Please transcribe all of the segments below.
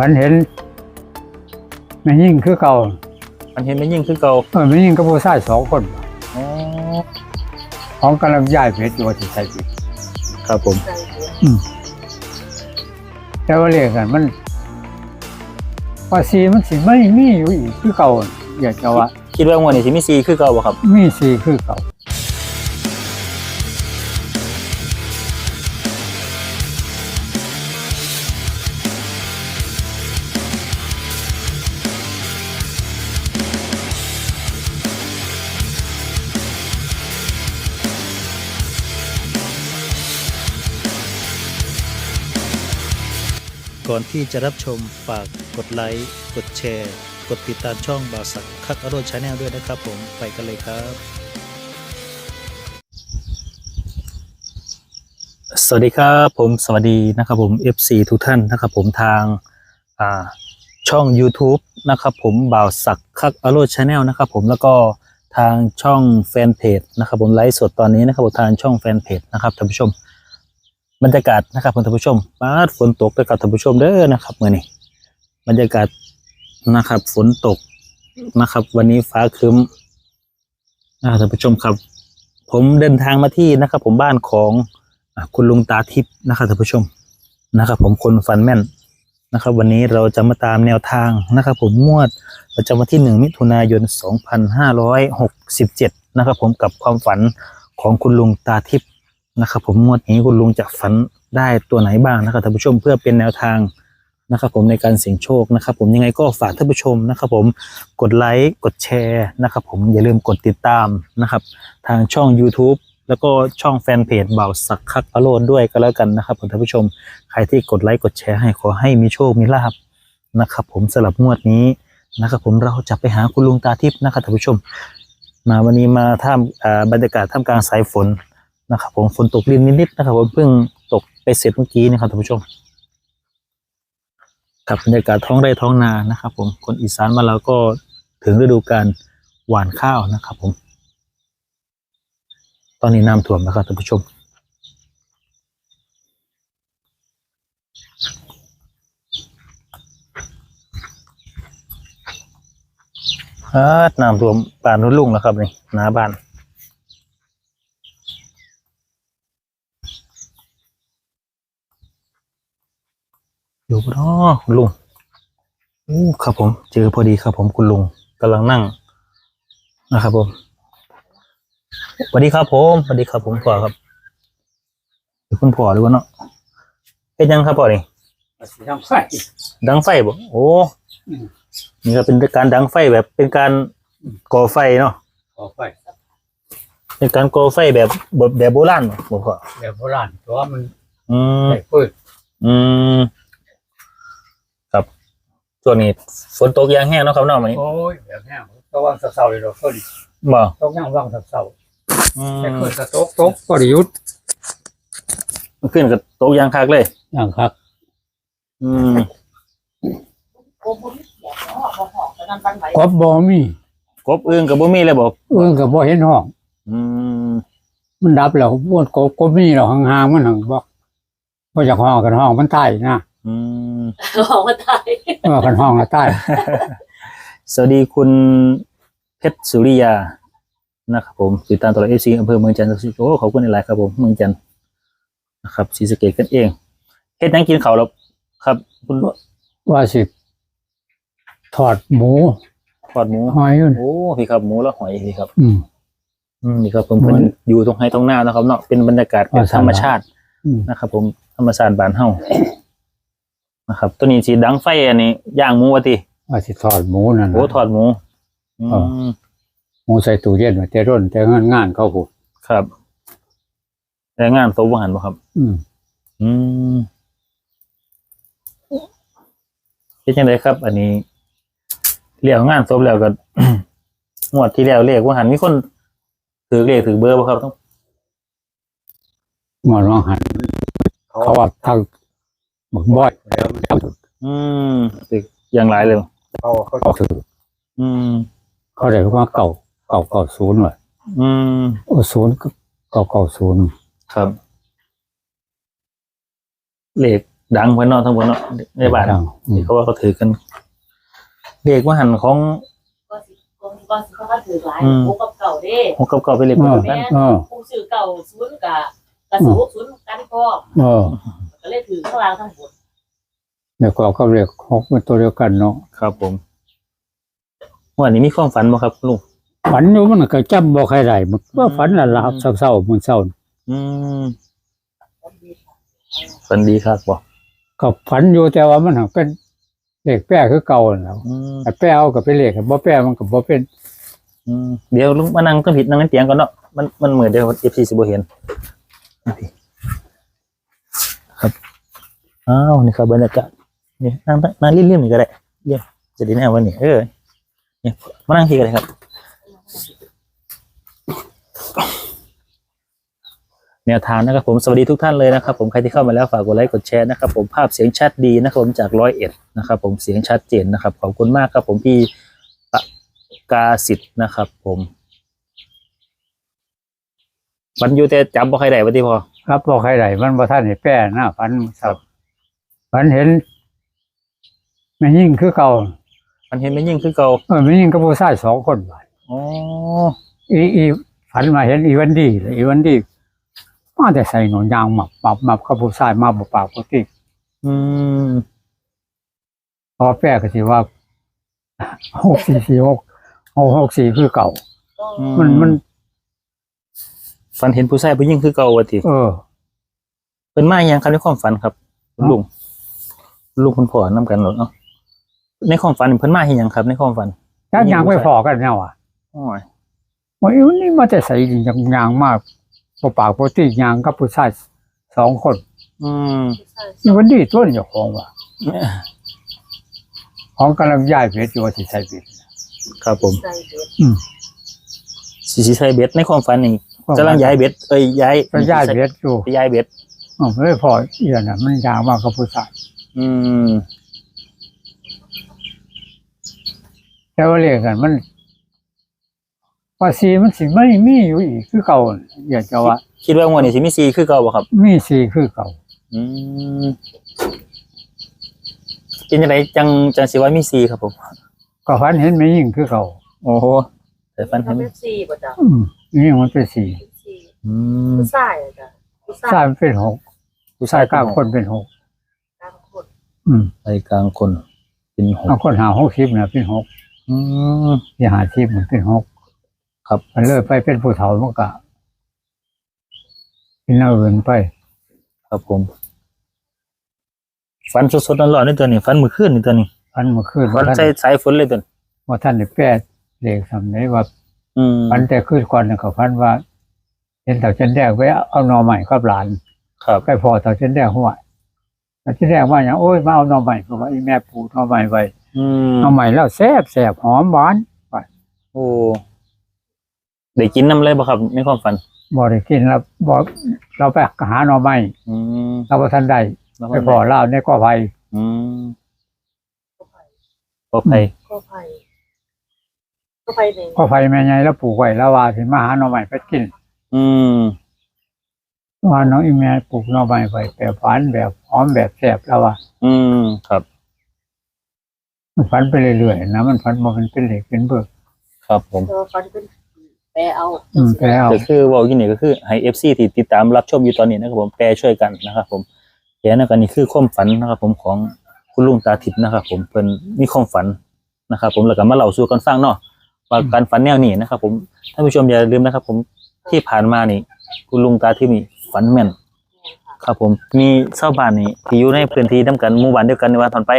ฝันเห็นแม่ยิ่งคือเก่ามันเห็นไม่ยิ่งคือเก่าเออแม่ยิ่งกับผู้ชายสองคนอ๋อของกำลังย้ายเพชรอยู่ว่าที่ใส่ผิดครับผมแต่ว่าเรียกกันมันว่าสีมันสิไม่มีอยู่อีกคือเก่าอยากจะว่า คิดว่างวดนี้สิมีซีคือเก่าบ่ครับ มีสีคือเก่า ก่อนที่จะรับชมฝากกดไลค์ กดแชร์ กดติดตามช่องบ่าวสักคักอโรดชาแนลด้วยนะครับผมไปกันเลยครับ สวัสดีครับผมสวัสดีนะครับผม FC ทุกท่านนะครับผมทางอ่าช่อง YouTube นะครับผมบ่าวสักคักอโรดชาแนลนะครับผมแล้วก็ทางช่องแฟนเพจนะครับผมไลฟ์สดตอนนี้นะครับผมทางช่องแฟนเพจนะครับท่านผู้ชม บรรยากาศนะครับท่านผู้ชมป้าฝนตกด้วยกับท่านผู้ชมเด้อนะครับเมื่อนี้บรรยากาศนะครับฝนตกนะครับ วันนี้ฟ้าครึ้มนะครับท่านผู้ชมครับ ผมเดินทางมาที่นะครับ ผมบ้านของคุณลุงตาทิพย์นะครับท่านผู้ชมนะครับ ผมคนฟันแม่นนะครับ วันนี้เราจะมาตามแนวทางนะครับ ผมงวดประจำวันที่หนึ่งมิถุนายน 2567 นะครับ ผมกับความฝันของคุณลุงตาทิพย์ นะครับผมงวดนี้คุณลุงจะฝันได้ตัวไหนบ้างนะครับท่านผู้ชมเพื่อเป็นแนวทางนะครับผมในการเสี่ยงโชคนะครับ ผมยังไงก็ฝากท่านผู้ชมนะครับผมกดไลค์กดแชร์นะครับผมอย่าลืมกดติดตามนะครับ ทางช่อง YouTube แล้วก็ช่องแฟนเพจเบาสักคักอโลนด้วยก็แล้วกันนะครับผมท่านผู้ชมใครที่กดไลค์กดแชร์ให้ขอให้มีโชคมีลาภนะครับ ผมสำหรับงวดนี้นะครับ ผมเราจะไปหาคุณลุงตาทิพย์นะครับท่านผู้ชม มาวันนี้มาท่ามบรรยากาศท่ามกลางสายฝน นะครับผมฝนตกรินนิดๆนะครับผมเพิ่งตกไปเสร็จเมื่อกี้นะครับท่านผู้ชมกับบรรยากาศท้องไร่ท้องนานะครับ ผมคนอีสานมาเราก็ถึงฤดูการหว่านข้าวนะครับ ผม ตอนนี้น้ำท่วมนะครับท่านผู้ชมน้ำท่วมป่านนุ่นลุงแล้วครับนี่หน้าบ้าน อยู่ปะเนาะคุณลุงอู้ครับผม เจอพอดีครับผมคุณลุงกำลังนั่งนะครับผมสวัสดีครับผมสวัสดีครับผมพ่อครับเป็นคุณพ่อหรือว่าเนาะเป็นยังครับพ่อนี่สีทำไฟดังไฟบ่โอ้อืมนี่ก็เป็นการดังไฟแบบเป็นการก่อไฟเนาะออกไฟเป็นการก่อไฟแบบแบบแบบโบราณบ่บ่พ่อแบบโบราณเพราะว่ามันอืมใส่ปืนอืมครับ ช่วงนี้ฝนตกอยางแห้งเนาะครับเนาะวันนี้โอ้ยแบบนี้ระวังเสาๆเลยเราคนบ่ต้องย่างว่างเสาอืๆมแต่คือสะตกตกก็ได้หยุดมันขึ้นกับโต๊ะยางคักเลยอย่างครับอืมกบบ่มีกบอื่นกับบ่มีเลยบอกเอื้องกับบ่เห็นห้องอืมมันดับแล้วพวกกบก็มีหรอกห่างๆมันหังบอกว่าจากห้องกันห้องมันใต้นะอืม ของมันตายเออกันห้องละใต้สวัสดีคุณเพชรสุริยานะครับผมติดตามตลอดเอฟซีอำเภอเมืองจันทร์โอ้ขอบคุณหลายๆครับผมเมืองจันทร์นะครับศรีสะเกดกันเองเฮ็ดหยังกินเขาวแล้วครับ คุณว่าสิถอดหมูทอดหมูหอยอยู่นี่โอ้พี่ครับหมูแล้วหอยพี่ครับอืมอืมนี่ครับผมหมูเพิ่นอยู่ตรงไฮตรงหน้านะครับเนาะเป็นบรรยากาศแบบอ่าธรรมชาติอืมนะครับ ผมธรรมชาติบ้านเฮา นะครับตัวนี้สีดังไฟอันนี้ย่างหมูวะติว่าสิถอดหมูนั่นโอ้น่ะถอดหมูอืเอมหมูใส่ตู้เย็นไว้แต่ร่นแต่งานงานเขาพูดครับแรงงานโต๊ะอาหารบ่ครับ อืมอืมเป็นยังไงครับ อันนี้เรียกงานศพแล้วก็งวดที่แล้วเรียกว่าหันมีคนถือเลขถือเบอร์บ่ครับต้องหมอนว่างหันเขาว่าทางหมกบ่อยแล้วมันจับ อืมถืออย่างไรเลย เขาเขาถืออืม เขาเรียกว่าเก่าเก่าเก่าศูนย์ว่ะอืม โอ้ศูนย์ก็เก่าเก่าศูนย์ครับ เลขดังเพิ่นเนาะทั้งหมดเนาะในบ้านดังอืมที่เขาว่าเขาถือกันเด็กว่าหันของก็สิก็สิเขาก็ถือหลายอืม พวกกับเก่าเด้ของเก่าๆไปเลยเอเพิ่อนกันเออผู้ซื้อเก่าศูนย์กับกระสูศูนย์กันก็เออก็เลยถือข้างล่างทั้งหมด เดี๋ยวก็เขาเรียกหกเป็นตัวเดียวกันเนาะครับผมวันนี้มีความฝันบ่ครับลุงฝันอยู่มันก็จำบ่ใครได้มันว่าฝันละลาบเศร้าๆมันเศร้าอืมฝันดีครับบ่ก็ฝันอยู่แต่ว่ามันหักเป็นเลขแป้คือเก่าแล้วอืมแต่แป้เอาก็เป็นเลขบ่แป้มันก็บ่เป็นอืมเดี๋ยวลุงมานั่งก็ผิดนั่งในเตียงก่อนเนาะมันมันเหมือนเดี๋ยว FC สิบ่เห็นครับอ้าวนี่ครับบรรยากาศ นี่นั่งนั่งริมๆนี่ก็ได้เรียมจะได้แน่วันนี้เออนี่มานั่งที่ก็ได้ครับ แนวทางนะครับผมสวัสดีทุกท่านเลยนะครับ ผมใครที่เข้ามาแล้วฝากกดไลค์กดแชร์นะครับ ผมภาพเสียงชัดดีนะครับผมจากร้อยเอ็ดนะครับ ผมเสียงชัดเจนนะครับขอบคุณมากครับ ผมพี่ปกาสิทธิ์นะครับ ผมวันอยู่แต่จำบ่ใครได้วันที่พอครับบ่ใครได้มันบ่ทันได้แป้นะฝันครับฝันเห็น แม่ยิ่งคือเก่ามันเห็นไม่ยิ่งคือเก่าเออแม่ยิ่งกับผู้ชายสองคนบาดอ๋ออีอีฝันมาเห็นอีวันดีเลยอีวันดีมาแต่ใส่หนอนยางหมับหมับหมับกับผู้ชายมาบ่ปากบ่ติอืมพอแป้ก็สิว่าหกสี่สี่หกหกหกสี่คือเก่าก็มันมันฝันเห็นผู้ชายผู้ยิ่งคือเก่าวันที่เออเป็นมาอย่างครับในความฝันครับคุณลุงคุณลุงคุณพ่อนํกันเหรอเนาะ ในความฝันเพิ่นมาเห็นหยังครับ ในความฝันยักยางไม่พอกันเนี่ยว่ะโอ้ยว่าอีวันนี้มาแต่ใส่ยางยางมากบ่ปากบ่ติยางกับผู้ชายสองคนอืมอีวันดีต้นเจ้าของว่ะของกำลังย้ายเพชรอยู่ว่าสิใส่ผิดครับผมใส่เด็ดสิสิใช้เบ็ดในความฝันนี่กำลังย้ายเบ็ดเอ้ยย้ายก็ย้ายเพชรอยู่ไปย้ายเบ็ดอ๋อไม่พออีกน่ะมันยางมากกับผู้ชายอืม แต่ว่าเรียกกันมันภาษีมันสิไม่มีอยู่อีกคือเก่าอยากจะว่า คิดว่างวดนี้สิมีซีคือเก่าบ่ครับ มีสีคือเก่า อืมเป็นจังไดจังจังสิว่ามีซีครับผมก็ฝันเห็นไม่ยิ่งคือเก่าโอ้โหแต่ฝันเห็นทำเป็นสี่ป่ะจ๊ะอืมนี่มันเป็นสีเป็นสี่อืมผู้ชายอะจ้ะผู้ชาชายยมันเป็นหกผู้ชายเก้าคนเป็นหกกลางคนอืม ไปกลางคนเป็นหกเอาคนหาหกสิบเนี่ยเป็นหก อืมที่หาสิบมันเป็นหกครับมันเลิกไปเป็นผู้เฒ่ามันก็เป็นเอาเงินไป ครับผมฝันสดๆร้อนๆนี่ตัวนี้ฝันมื้อคืนนี่ตัวนี้ฝันเมื่อคืนฝันว่าใส่ท่านสายฝนเลยตัวนี้ว่าท่านได้แปดเลขสำเนีว่าอืมฝันแต่คืนก่อนเนี่ยเขาฝันว่าเห็นเต่าเชนแดงไว้เอาหนอใหม่ครับหลาน ครับใกล้พอเต่าเชนแดงหัวเต่าเชนแดงว่าอย่างโอ้ยมาเอาหนอใหม่เพราะว่าอีแม่ปลูกหนอใหม่ไว้ อืมหนอใหม่แล้วแซ่บแซ่บหอมหวานโอ้ได้กินน้ำเลยบ่ครับในความฝัน บ่ได้กินแล้วบอกเราไปหาหนอใหม่อืมเราบ่ทันได้แล้วไปพอเล่าวในกอไผ่อืมก็ไปปลอดภัยก็ไปก็ไปในกอไผ่แม่ใหญ่แล้วปลูกไว้แล้วว่าสิมาหาหนอใหม่ไปกินอืมว่าน้องอีแม่ปลูกหนอใหม่ไว้แบบหวานแบบหอมแบบแซ่บแล้วว่า อืมครับ มันฝันไปเรื่อยๆนะมันฝันบ่มันเป็นเหล็กเป็นเบิกครับผมตัวฟันเป็นแปลเอาอืมไปแล้ว ก็คือเว่าอยู่นี่ก็คือให้ FC ที่ติดตามรับชมอยู่ตอนนี้นะครับผมแปลช่วยกันนะครับผมแปลนั่นก็นี่คือความฝันนะครับผมของคุณลุงตาทิพย์นะครับผมเพิ่นมีความฝันนะครับผมแล้วก็มาเล่าสู่กันฟังเนาะว่าการฝันแนวนี้นะครับผมท่านผู้ชมอย่าลืมนะครับ ผมที่ผ่านมานี่ คุณลุงตาทิพย์นี่ฝันแม่น ครับผมมีชาวบ้านนี่ที่อยู่ในพื้นที่นํกันหมู่บ้านเดียวกันในวันตอนไป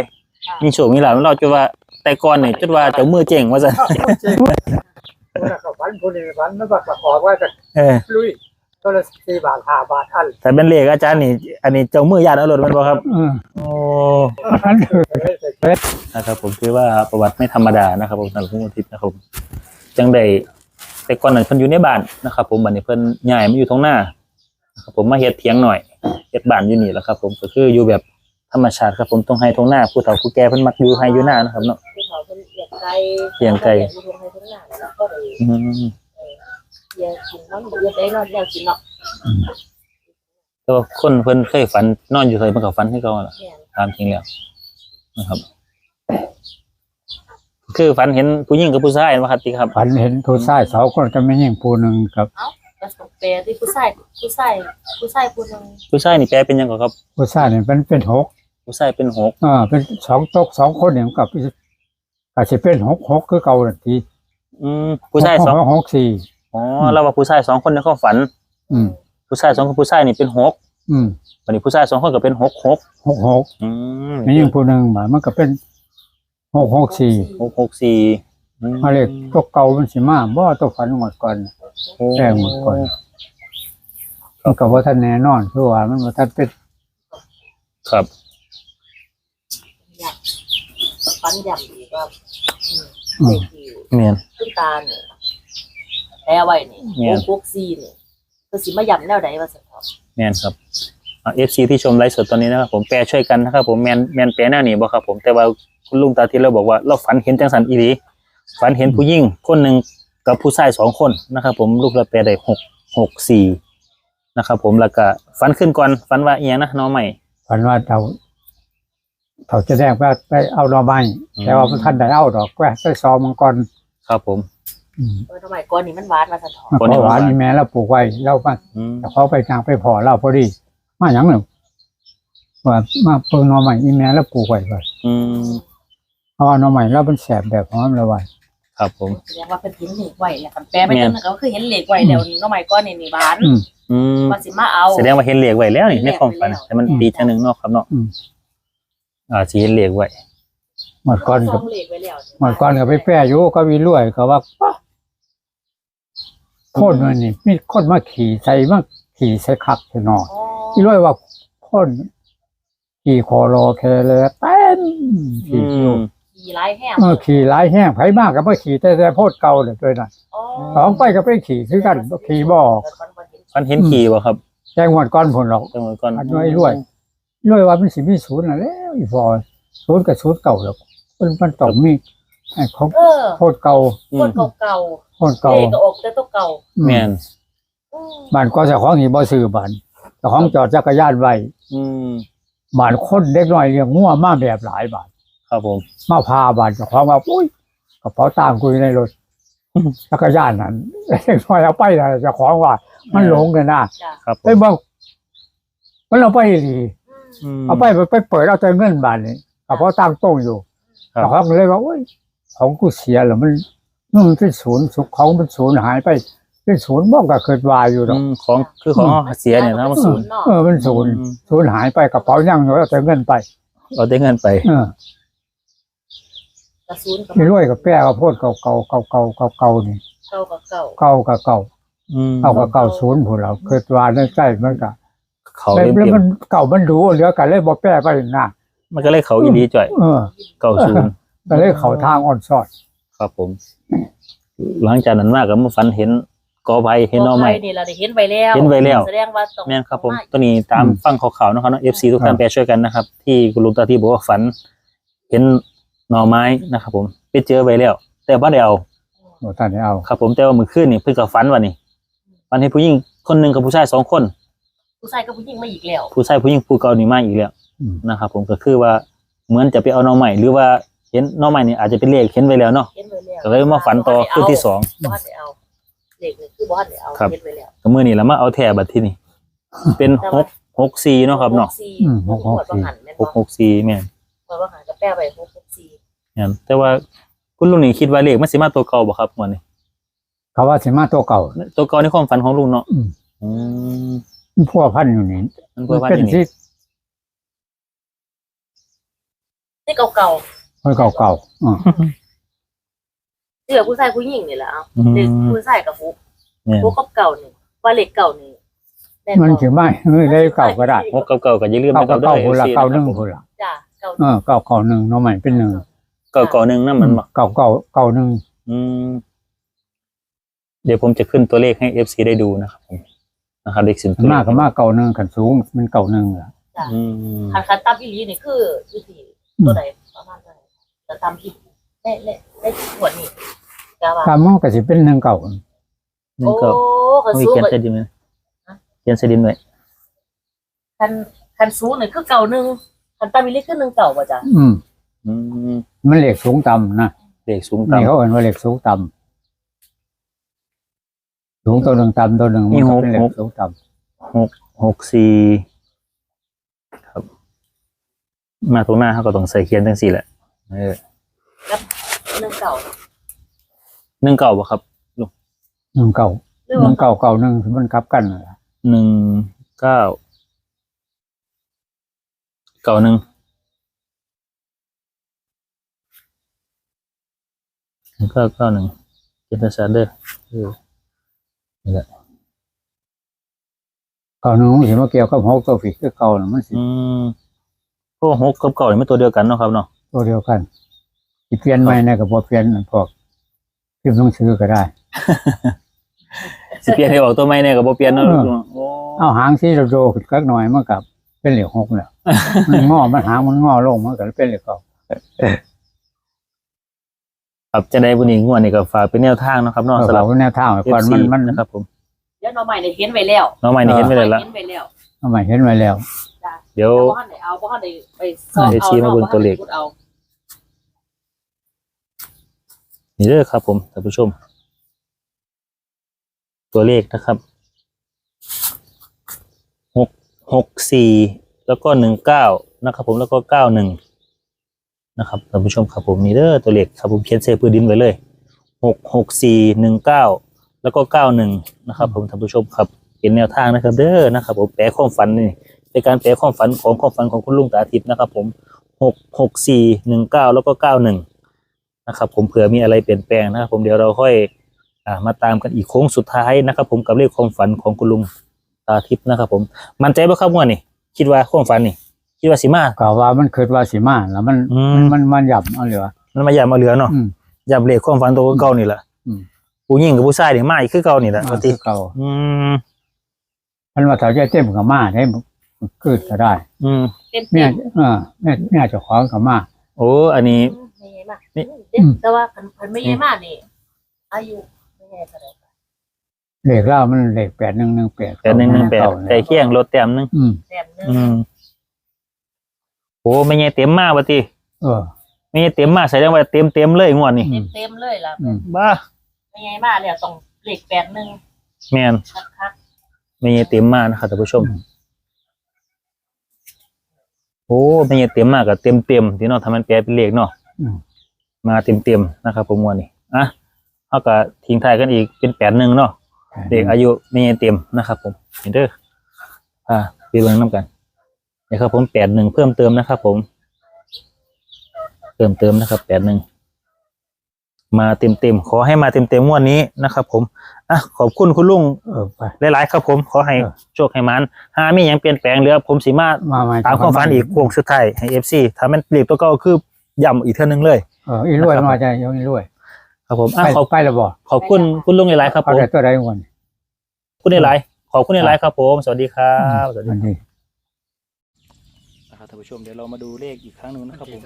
มีโชคมีลาภเราจนว่าแต่ก่อนนี่จนว่าเจ้ามือเจ๋งว่าซั่นฝันคนนี้ฝันแล้วแบบขอว่าจะเออลุยตัวละสี่บาทห้าบาทอันแต่เป็นเลขอาจารย์นี่ อันนี้เจ้ามือญาติเอารถมันบ่ครับอืมโอ้อันเถอะนะครับ ผมคือว่าประวัติไม่ธรรมดานะครับผมสำหรับผู้อาทิตย์นะครับผมจังได้แต่ก่อนนั้นเพิ่นอยู่ในบ้านนะครับ ผมบัดนี้เพิ่นย้ายมาอยู่ตรงหน้านะครับผมมาเฮ็ดเถียงหน่อยเฮ็ดบ้านอยู่นี่แหละครับ ผมก็คืออยู่แบบ ธรรมชาติครับผมตรงให้ตรงหน้าผู้เฒ่าผู้แก่เพิ่นมักอยู่ให้อยู่หน้านะครับเนาะที่เขาเป็นเอียงไกลเอียงไกลอยู่ตรงไหนตรงหน้าแล้วก็เลยอืมเอียงกินน้ำเอียงได้นอนเอียงกินเนาะก็แต่ว่าคนเพิ่นเคยฝันนอนอยู่ไสเพิ่นก็ฝันคือเก่าล่ะแม่นตามจริงแล้วนะครับ คือฝันเห็นผู้หญิงกับผู้ชายว่าครับติครับฝันเห็นผู้ชายสองคนก็ไม่ยิ่งผู้หนึ่งครับก็สงแปลที่ผู้ชายผู้ชายผู้ชายผู้หนึงผู้ชายนี่แปลเป็นหยังก่อนครับ ผู้ชายเนี่ยเป็นเป็นหก ผู้ชายเป็นหกเออเป็นสองตกสองคนเนี่ยกับอาจจะเป็นหกหกคือเก่าทันทีอืมผู้ชายสองหกหกสี่อ๋อเราว่าผู้ชายสองคนในความฝัน อืมผู้ชายสองคนผู้ชายนี่เป็นหกอืมวันนี้ผู้ชายสองคนก็เป็นหกหกหกหกอืมไม่ยิ่งผู้หนึ่งหมายมันก็เป็นหกหกสี่หกหกสี่อืมมาเลขตัวเก่ามันสิมาบ่ตัวฝันหมดก่อนโอ้แจ้งหมดก่อนมันก็ว่าท่านแน่นอนคือว่ามันว่าท่านเป็นครับอยาก ฟันยำอีกว่าอืมอืเด็มกที่เมียนขึ้นตาเนี่ยแพ้ไว้นี่แม่นโอ้พวกซีนี่ก็สิมายำแนวใดว่าสันทอเมียนครับเอฟซีที่ชมไลฟ์สดตอนนี้นะครับผมแปลช่วยกันนะครับผมแมนแมนแปลหน้าหนีบ่ครับผมแต่ว่าคุณลุงตาที่เราบอกว่าเราฝันเห็นจังสันอีหลีฝันเห็นผู้หญิงคนหนึ่งกับผู้ชายสองคนนะครับผมลูกเราแปลได้หกหกสี่นะครับผมแล้วก็ฝันขึ้นก่อนฝันว่าเอียงนะน้องใหม่ฝันว่าเรา เขาจะแดงว่าไปเอาดอกไม้อืมแต่ว่าท่านได้เอาดอกแกวไปซอมมังกรครับผม อืมเออทำไมก่อนนี่มันหวานมาสันทอมันคนนี้ก็หวานหวานนี่แม่เราปลูกไว้เรามาอืมแต่เขาไปทางไปพอเราพอดี มาอย่างหนึ่งว่ามาเปิงหนอใหม่อีแม่แล้วปลูกไว้ก่อนอืมเพราะว่าหนอใหม่เราเป็นแสบแบบหอมละไว้ ครับผม แสดงว่าเป็นเห็นเหล็กไว้แล้วคันแปลไปจนก็คือเห็นเหล็กไว้แล้วน้องใหม่ก้อนนี่นี่หวานอืมอืมว่าสิมาเอา แสดงว่าเห็นเหล็กไว้แล้วนี่เห็นในเหล็กความฝันไว้แล้วแต่มันปีเท่านึงเนาะครับเนาะอืม อ่าสีเห็นเหล็กไว้หมดก้อนซกัอบงเหล็กไว้แล้วหมดก้อนกับไปแป้อยู่ก็มีรวยเขาว่าป๊ะโคนมันนี่มีคนมาขี่ใส่มาขี่ใส่คักใส่นออ๋อที่รวยว่าคนขี่คอรอแคเลยเต้นอืขี่อยู่มขี่ร้ายแห้งเออขี่หลายแห้งไผมากก็มาขี่แต่แต่โพดเก่าเลยด้วยนะอ๋อสองไปก็ไปขี่คือกันขี่บ่อฝันเห็นขี่บ่ครับแจ้งหมดก้อนผลหรอกจังหวะก่อนอันน้อยรวย รวยว่ามันสิมีศูนย์น่ะแล้วอีฟอศูนย์กับศูนย์เก่าแล้วมันมันต้องมีไอ้ของเออโพดเก่าอืคนมเก่าโพดๆเก่าเลขก็ออกแต่ตัวเก่าแม่นอืมบ้านก็เจ้าของหีบ่ซื้อบ้านเจ้าของจอดจักรยานไว้อืมบ้านคนเด็กน้อยเลี้ยงงัวมาแบบหลายบาทครับผม มาพาบ้านเจ้าของว่าอุ้ยกระเป๋าตังค์กูอยู่ในรถจักรยานนั้นเด็กน้อยเอาไปนะเจ้าของว่า มันหลงกันนะจ้ะครับผไปมเบิ่งมันเอาไปดีอื มอืมเอาไปไปเปิดเอาแต่เงินบาทนี่กระเป๋าตังค์โต้งอยู่ครับเจ้าของก็เลยว่าโอ้ยของกูเสียแล้วมันมันเป็นศูนย์สุขของมันศูนย์หายไปเป็นศูนย์บอกก็เกิดวายอยู่หรอือกมของคือของเสียเนี่ยนะมันศูนย์เนาะเออมันศูนย์อืม ศูนย์หายไปกระเป๋ายังอยู่เอาแต่เงินไปเอาได้เงินไป เออกระสุนกับมีรวยกับแป้กับโพดเก่าเก่าเก่าเก่าเก่าเก่านี่เก่ากับเก่า เก่ากับเก่าอืม เก่ากับเก่าศูนย์ผู้เราเกิดวายในใจมันก็ เขาแล้วเรียบแล้วเรียมันเก่ามันดูเหลือกันเลยบ่แป้ไปหน้ามันก็เลยเขาอีหลีจ่อย เออเก่าศูนย์ก็เลยเขาทางอ่อนซอดครับผม หลังจากนั้นมากก็มาฝันเห็นกอไผ่เห็นหน่อไม้นี่เราได้เห็นไปแล้วเห็นไว้แล้วแสดงว่าต้องแม่นครับผมตัวนี้ตามฟังข่าวๆนะครับเนาะ FC ทุกท่านแปลช่วยกันนะครับ ที่คุณลุงตาที่บอกว่าฝัน เห็นหน่อไม้นะครับผมไปเจอไปแล้ว แต่บ่ได้เอาโอ้ท่านได้เอาครับ ผมแต่ว่ามื้อคืนนี่เพิ่นก็ฝันว่านี่ฝันเห็นผู้หญิงคนหนึงกับผู้ชายสองคน ผู้ชายกับผู้หญิงมาอีกแล้ว ผู้ชายผู้หญิงผู้เก่านี่มาอีกแล้วอืมนะครับ ผมก็คือว่าเหมือนจะไปเอาหน่อไม้หรือว่าเห็นหน่อไม้นี่อาจจะเป็นเลขเห็นไว้แล้วเนาะเห็นไว้แล้วก็เลยมาฝันต่อคืนที่สองบ้านได้เอาเด็กนี่คือบ้านได้เอาครับเห็นไว้แล้วก็มื้อนี้ละมาเอาแถบัดที่นี่เป็นหกหกสี่เนาะครับเนาะหกสี่อืมหหกกหหกกสี่หันแม่นหกหบ่กสี่แม่นหกหันก็แปลไปหกหกสี่เนี่ยแต่ว่าคุณลุงนี่คิดว่าเลขมันสิมาตัวเก่าบ่ครับวันนี้เขาว่าสิมาตัวเก่าตัวเก่าในความฝันของลุงเนาะอืมอื มมันพัวพันอยู่นี่มันเพื่อว่าเป็นที่นี่ที่นี่เก่าคนเก่าเก่าๆอืมๆเสือผู้ชายผู้หญิงนี่แหละเอาอืเด็กมผู้ชายกับผู้เนี่ยผู้กับเก่านี่ว่าเล็กเก่านี่แบ่มันถือไม่ไม่ได้เก่าก็ได้หกเก่าเก่าก็อย่าลืมเก่านะคก็รับเก่าคนละ FC เก่าหนึ่งนะครับคนละจ้ะเก่าเออเก่าเก่าหนึ่งน้องใหม่เป็นหนึ่งเก่าเก่าหนึ่งนั่นมันบ่เก่าเก่าเก่าหนึ่งอืมเดี๋ยวผมจะขึ้นตัวเลขให้ FC ได้ดูนะครับผม นะครับเลขสิบตัวเลมากขก็มากเก่าหนึ่งขันสูงมันเก่าหนึ่งล่ะอืมคันคันตับอีหลีนี่คืออยู่ที่ตัวใดประมาณเท่าไหร่จะตามที่ในในในขวดนี่กะว่าตามมันก็สิเป็นหนึ่งเก่านี่โอ้ก็เขามีสู้เขียนแบบเสดินไหมเขียนเสดินไว้คันคันสูงนี่คือเก่าหนึ่งคันตามิลิคือหนึ่งเก่าป่ะจ๊ะอืม อืมมันเหล็กสูงต่ำนะเลขสูงนี่ต่ำเขาเห็นว่าเหล็กสูงต่ำ สูงตัวหนึ่งต่ำตัวหนึ่งมันก็เป็นเหล็กสูงต่หกหกสี่ครับ มาตรงหน้าเขาก็ต้องใส่เขียนทั้งสี่แหละเออหนึ่งเก่าหนึ่งเก่าป่ะครับำหนึ่งเก่าหรือหว่านึ่งเก่าเก่าหนึ่งมันกลับกันนั่นล่ะหนึ่งเก้าเก่าหนึ่งหนึ่งเก้าเก้าหนึ่งเขียนภาษาเด้อเออ นี่แหละเก่าหนึ่งมันสิมาเกี่ยวกับหกตัวฝีคือเก่าน่ะมันสิอืมพวกหกกับเก่านี่มันตัวเดียวกันเนาะครับเนาะตัวเดียวกันสิเปลี่ยนใหม่ในกับพอเปลี่ยนพวกพิมพ์หนังสือก็ได้ สิเปลี่ยนให้ออกตัวใหม่เนี่ยกับโบเปลี่ยนเนาะเออโอ้เอาหางที่เราโดขึ้นกักหน่อยมันกับเป็นเหล็กหกเนี่ยมันงอมันหางมันงอลงมันก็เป็นเหล็กเก่า ครับจะได้บุญอีกงวดนี่ก็ฝากเป็นแนวทางเนาะครับเนาะเออสำหรับเราแนวทางไว้ก่อน FC มันมันนะครับผมเดี๋ยวน้องใหม่เนี่ยเห็นไว้แล้วน้องใหม่นี่เห็นไปเลยละ เห็นไว้แล้วเอาใหม่เห็นไว้แล้ว จ้ะเดี๋ยว แต่ว่าท่านไหนเอาเพราะท่านไหนไปซ่อมเดี๋ยวเอาชี้มาบนตัวเลขพราะท่านไหนพูดเอา นี่เด้อครับผมท่านผู้ชม ตัวเลขนะครับหกหกสี่แล้วก็หนึ่งเก้านะครับผมแล้วก็เก้าหนึ่ง นะครับท่านผู้ชมครับผมนี่เด้อตัวเลขครับผมเขียนเซปืนดินไว้เลยหกหกสี่หนึ่งเก้าแล้วก็เก้าหนึ่งนะครับ ผมท่านผู้ชมครับเป็นแนวทางนะครับ เด้อนะครับ ผมแปลความฝันนี่เป็นการแปลความฝันของความฝันของคุณลุงตาทิพย์นะครับ ผมหกหกสี่หนึ่งเก้าแล้วก็เก้าหนึ่งนะครับ ผมเผื่อมีอะไรเปลี่ยนแปลงนะครับ ผมเดี๋ยวเราค่อยอ่ามาตามกันอีกโค้งสุดท้ายนะครับ ผมกับเลขความฝันของคุณลุงตาทิพย์นะครับ ผมมั่นใจป่ะครับว่านี่คิดว่าความฝันนี่ คิดว่าสิมา ก็ว่ามันเกิดว่าสิมาแล้วมันอืม มันมันหยับเอาเหลือมันมาหยามาเหลือเนาะอืม หยาบเลขความฝันตัวเก่านี่แหละอืม ผู้หญิงกับผู้ชายนี่มาอีกคือเก่านี่แหละมาปกคืติอเก่าอืมมันว่าถ้าจะเต็มกับมาได้คือก็ได้อืมเต็มแม่เต็มเออแม่แม่เจ้าของกับมา โอ้อันนี้ ไม่ใหญ่มากนี่เด็กแต่ว่าคันคันไม่ใหญ่มากนี่อายุไม่ใหญ่เท่าไหร่เหล็กเล่ามันเหล็กแปดหนึ่งหนึ่งแปดแปดหนึ่งหนึ่งแปดแต่เคียงรถแต้มหนึงอืมแต้มหนึงอืม โอ้ไม่ใช่เต็มมากปกติเออ ไม่ใช่เต็มมากแสดงว่าเต็มเต็มๆเลยงวดนี่อืเต็มมเต็มๆเลยล่ะอืมบ้าไม่ใหญ่มากเนี่ยต้องเหล็กแปดหนึ่งแมนคักไม่ใช่เต็มมากนะครับท่านผู้ชม โอ้ไม่ใช่เต็มมากกับเต็มเต็มๆที่เนาะทำมันแปลเป็นเลขเนาะ อืมมาเต็มเต็มๆนะครับผมวันนี้อะเอากับทิ้งท้ายกันอีกเป็นแปดหนึ่งเนาะ เด็กอายุไม่ใช่เต็มนะครับผมเห็นเด้ออ่าไปเบิ่งน้ำกัน นะครับผมแปดหนึ่งเพิ่มเติมนะครับผม เพิ่มเติมนะครับแปดหนึ่งมาเต็มเต็มๆขอให้มาเต็มเต็มๆงวันนี้นะครับ ผมอะขอบคุณคุณลุงเออไปหลายๆครับผมขอให้เออโชคให้มันหามีหยังเปลี่ยนแปลงเหลือผมสิมามาใหม่ตามความฝันอีกโค้งสุดท้ายให้เอฟซีถ้ามันเปลี่ยนตัวเก็คือย้ำอีกเท่านึงเลยเอออีรวยมาจะยังอีรวยครับผมไปอะขอบไปแล้วบ่ขอบคุณคุณลุงหลายๆครับผเอามแต่ตัวใดก่อนคุณหลายๆขอบคุณหลายๆครับผม สวัสดีครับสวัสดี อันนี้ นะครับท่าน ผู้ชมเดี๋ยวเรามาดูเลขอีกครั้งหนึ่งนะครับผม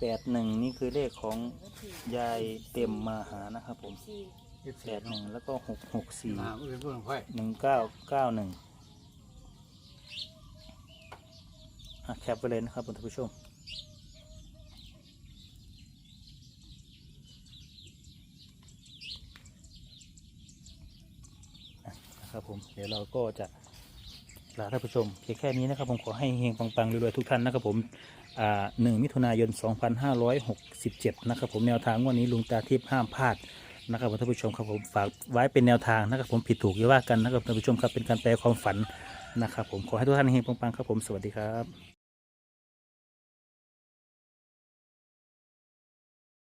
แปดหนึ่งนี่คือเลขของยายเต็มมาหานะครับผมแปดหนึ่งแล้วก็หกหกสี่หนึ่งเก้าเก้าหนึ่งแคปไปเลยนะครับท่านผู้ชม นะครับผมเดี๋ยวเราก็จะ ลาท่านผู้ชมเพียงแค่นี้นะครับผมขอให้เฮงปังๆรวยๆทุกท่านนะครับผมหนึ่งมิถุนายน 2567 นะครับผมแนวทางวันนี้ลุงตาทิพย์ห้ามพลาดนะครับท่านผู้ชมครับผมฝากไว้เป็นแนวทางนะครับผมผิดถูกอย่าว่ากันนะครับท่านผู้ชมครับเป็นการแปลความฝันนะครับผมขอให้ทุกท่านเฮงปังๆครับผมสวัสดีครับ